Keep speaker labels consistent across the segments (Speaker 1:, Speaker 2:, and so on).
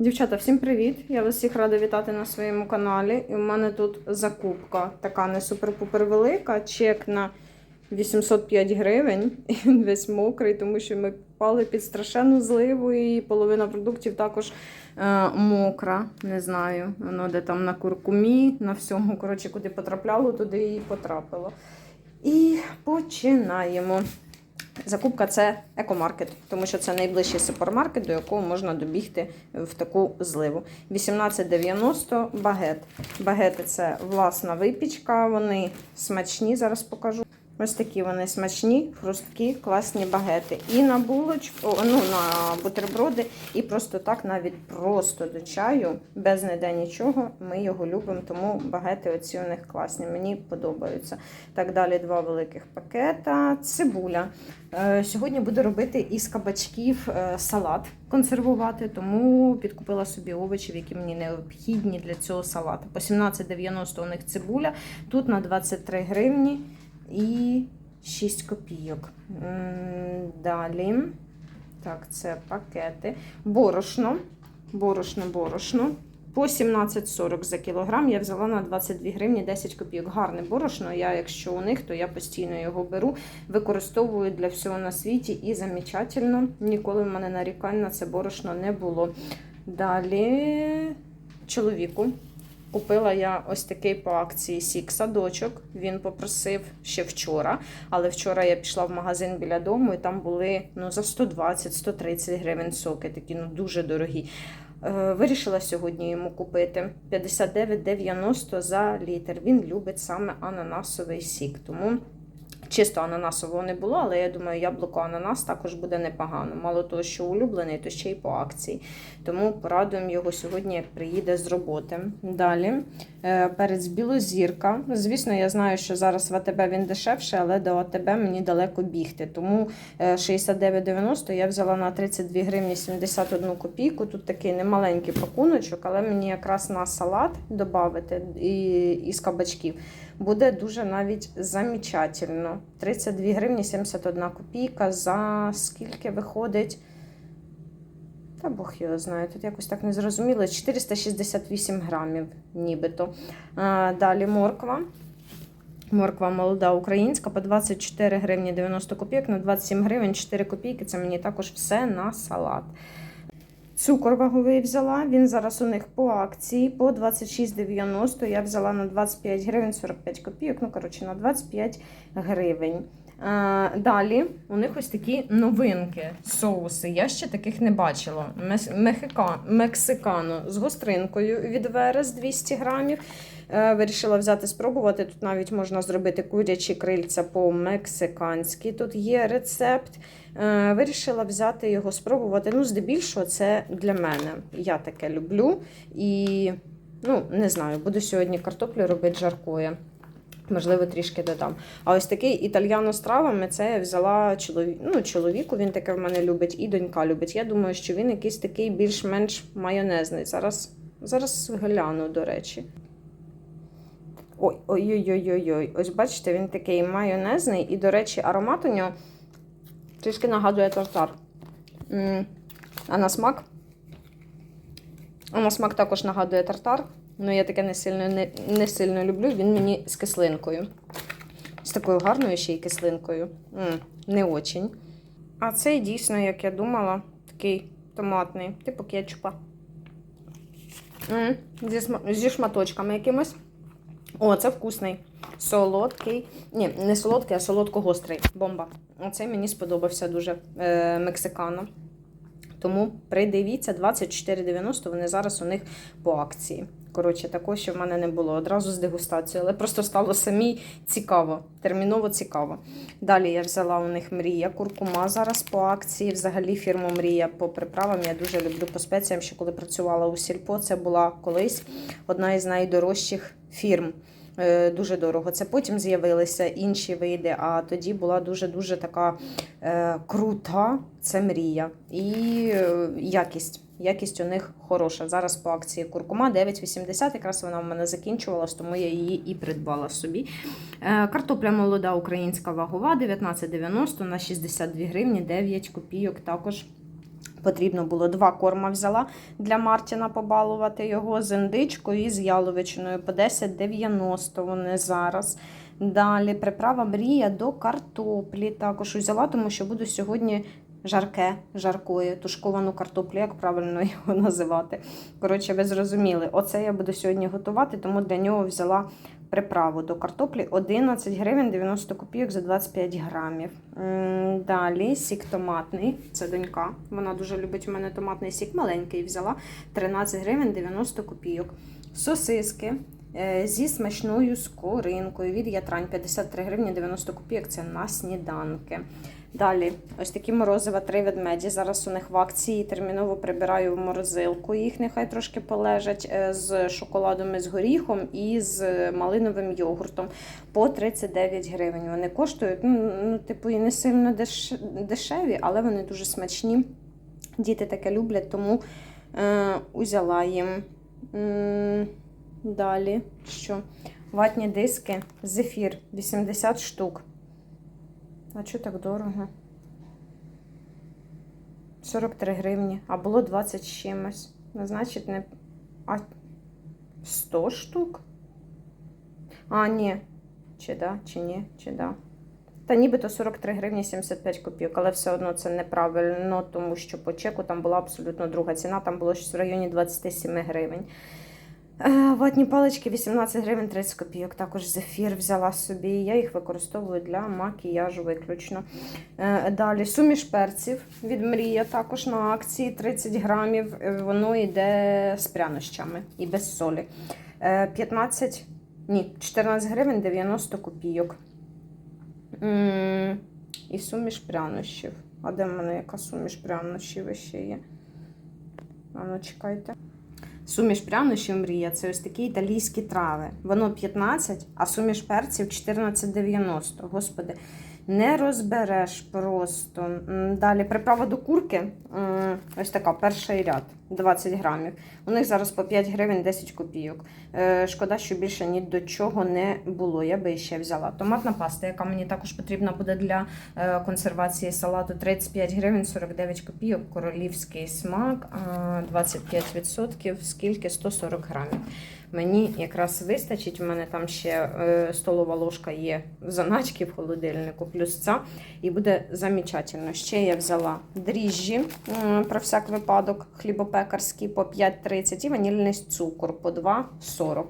Speaker 1: Дівчата, всім привіт! Я вас всіх рада вітати на своєму каналі. І в мене тут закупка така не супер-пупер велика. Чек на 805 гривень. І Він весь мокрий, тому що ми попали під страшенну зливу, і половина продуктів також е, мокра. Не знаю, воно де там на куркумі, на всьому. Коротше, куди потрапляло, туди і потрапило. І починаємо. Закупка це екомаркет, тому що це найближчий супермаркет, до якого можна добігти в таку зливу. 18,90 багет. Багети це власна випічка, вони смачні, зараз покажу. Ось такі вони смачні, хрусткі, класні багети. І на булочку, ну, на бутерброди, і просто так, навіть просто до чаю, без ніде нічого. Ми його любимо, тому багети оці у них класні. Мені подобаються. Так далі, два великих пакета. Цибуля. Е, Сьогодні буду робити із кабачків е, салат консервувати, тому підкупила собі овочів, які мені необхідні для цього салату. По 17,90 у них цибуля, тут на 23 гривні і 6 копійок. Далі. Так, це пакети. Борошно. Борошно, борошно. По 17,40 за кілограм я взяла на 22 гривні 10 копійок. Гарне борошно. Я, якщо у них, то я постійно його беру, використовую для всього на світі і замечательно. Ніколи в мене нарікань на це борошно не було. Далі чоловіку. Купила я ось такий по акції сік садочок. Він попросив ще вчора. Але вчора я пішла в магазин біля дому, і там були ну, за 120-130 гривень соки, такі ну дуже дорогі. Е, Вирішила сьогодні йому купити 59,90 за літр. Він любить саме ананасовий сік. Тому чисто ананасового не було, але я думаю, яблуко ананас також буде непогано. Мало того, що улюблений, то ще й по акції. Тому порадуємо його сьогодні, як приїде з роботи. Далі е, перець білозірка. Звісно, я знаю, що зараз в АТБ він дешевше, але до АТБ мені далеко бігти. Тому е, 69,90 я взяла на 32 гривні 71 копійку. Тут такий немаленький пакуночок, але мені якраз на салат додати із кабачків буде дуже навіть замечательно. 32 гривні 71 копійка за скільки виходить? Та Бог його знає, тут якось так не зрозуміло. 468 грамів, нібито. Далі морква. Морква молода українська по 24 гривні 90 копійок на 27 гривень 4 копійки. Це мені також все на салат. Цукор ваговий взяла. Він зараз у них по акції по 26,90. Я взяла на 25 гривень 45 копійок. Ну, коротше, на 25 гривень. Далі у них ось такі новинки, соуси. Я ще таких не бачила. Мексикано з гостринкою від Верес 200 грамів. Е, Вирішила взяти спробувати. Тут навіть можна зробити курячі крильця по-мексиканськи. Тут є рецепт. Е, Вирішила взяти його спробувати. Ну, здебільшого, це для мене. Я таке люблю. І ну, не знаю, буду сьогодні картоплю робити жаркою. Можливо, трішки додам. А ось такий італьяно з травами це я взяла чолові... ну, чоловіку, він таке в мене любить, і донька любить. Я думаю, що він якийсь такий більш-менш майонезний. Зараз, зараз гляну, до речі. Ой, ой-ой-ой-ой. Ось бачите, він такий майонезний, і, до речі, аромат у нього трішки нагадує тартар. А на смак? А на смак також нагадує тартар. Ну, я таке не сильно, не, не сильно люблю. Він мені з кислинкою. З такою гарною ще й кислинкою. М, не очень. А цей дійсно, як я думала, такий томатний, типу кетчупа. М, Зі, зі шматочками якимось. О, це вкусний. Солодкий. Ні, не солодкий, а солодко-гострий. Бомба. Оцей мені сподобався дуже е, мексикано. Тому придивіться, 24,90 вони зараз у них по акції. Коротше, такого, що в мене не було одразу з дегустацією, але просто стало самій цікаво, терміново цікаво. Далі я взяла у них мрія, куркума зараз по акції. Взагалі фірму Мрія по приправам я дуже люблю по спеціям. Ще коли працювала у Сільпо, це була колись одна із найдорожчих фірм. Е, Дуже дорого. Це потім з'явилися інші види, а тоді була дуже-дуже така е, крута це мрія. І е, якість. Якість у них хороша. Зараз по акції куркума 9,80. Якраз вона в мене закінчувалась, тому я її і придбала собі. Е, Картопля молода українська вагова 19,90 на 62 гривні 9 копійок. Також Потрібно було два корма взяла для Мартіна побалувати його з індичкою і з яловичиною по 10,90 вони зараз. Далі приправа мрія до картоплі. Також взяла, тому що буду сьогодні жарке, жаркою, тушковану картоплю, як правильно його називати. Коротше, ви зрозуміли, оце я буду сьогодні готувати, тому для нього взяла приправу до картоплі 11 гривень 90 копійок за 25 грамів. Далі сік томатний, це донька. Вона дуже любить у мене томатний сік маленький. Взяла 13 гривень 90 копійок. Сосиски е, зі смачною скоринкою від Ятрань 53 гривні 90 копійок. Це на сніданки. Далі, ось такі морозива три ведмеді. Зараз у них в акції. Терміново прибираю в морозилку. Їх нехай трошки полежать е, з шоколадом і з горіхом і з малиновим йогуртом по 39 гривень. Вони коштують, ну, ну типу, і не сильно деш... дешеві, але вони дуже смачні. Діти таке люблять, тому е, узяла їм. Далі, що? Ватні диски, зефір 80 штук. А чого так дорого? 43 гривні, а було 20 з чимось. Ну, значить, не. А 100 штук? А, ні. Чи да, чи ні, чи да. Та нібито 43 гривні 75 копійок, але все одно це неправильно, тому що по чеку там була абсолютно друга ціна, там було щось в районі 27 гривень. Е, Ватні палички 18 гривень 30 копійок. Також зефір взяла собі. Я їх використовую для макіяжу виключно. Е, Далі суміш перців від Мрія, також на акції 30 грамів. Е, Воно йде з прянощами і без солі. Е, 15, ні, 14 гривень 90 копійок. І суміш прянощів. А де в мене яка суміш прянощів ще є? А ну, чекайте. Суміш прянощів мрія це ось такі італійські трави. Воно 15, а суміш перців 14,90. Господи, не розбереш просто. Далі приправа до курки. Ось така, перший ряд, 20 грамів. У них зараз по 5 гривень 10 копійок. Е, Шкода, що більше ні до чого не було. Я би ще взяла. Томатна паста, яка мені також потрібна буде для е, консервації салату 35 гривень 49 копійок. Королівський смак 25%, скільки 140 грамів. Мені якраз вистачить. У мене там ще е, столова ложка є в заначці в холодильнику, плюс ця. І буде замечательно. Ще я взяла дріжджі про всяк випадок, хлібопекарські по 5,30 і ванільний цукор по 2,40.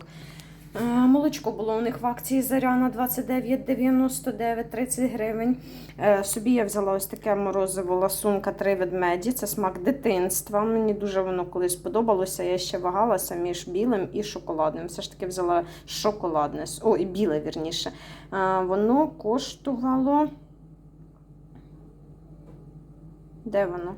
Speaker 1: Е, Молочко було у них в акції Заряна 29,99, 30 гривень. Е, Собі я взяла ось таке морозиво ласунка три ведмеді. Це смак дитинства. Мені дуже воно колись сподобалося. Я ще вагалася між білим і шоколадним. Все ж таки взяла шоколадне, ой, біле вірніше. Е, Воно коштувало. Де воно?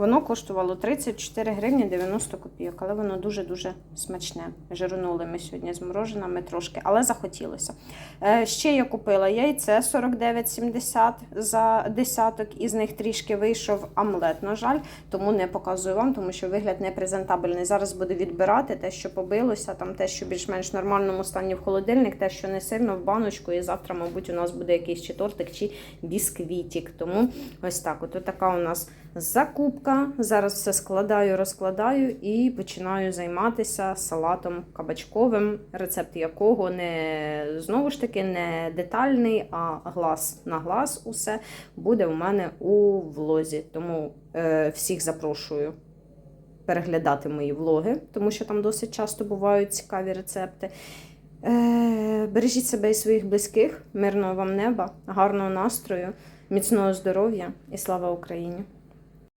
Speaker 1: Воно коштувало 34 гривні 90 копійок, але воно дуже-дуже смачне. Жирнули ми сьогодні з мороженими трошки, але захотілося. Е, ще я купила яйце 49,70 за десяток, із них трішки вийшов омлет, на жаль, тому не показую вам, тому що вигляд непрезентабельний. Зараз буду відбирати те, що побилося, там те, що більш-менш в нормальному стані в холодильник, те, що не сильно в баночку. І завтра, мабуть, у нас буде якийсь чи тортик, чи бісквітик. Тому ось так. От така у нас закупка. Зараз все складаю, розкладаю і починаю займатися салатом кабачковим, рецепт якого не знову ж таки не детальний, а глаз на глаз усе буде у мене у влозі. Тому е, всіх запрошую переглядати мої влоги, тому що там досить часто бувають цікаві рецепти. Е, бережіть себе і своїх близьких, мирного вам неба, гарного настрою, міцного здоров'я і слава Україні!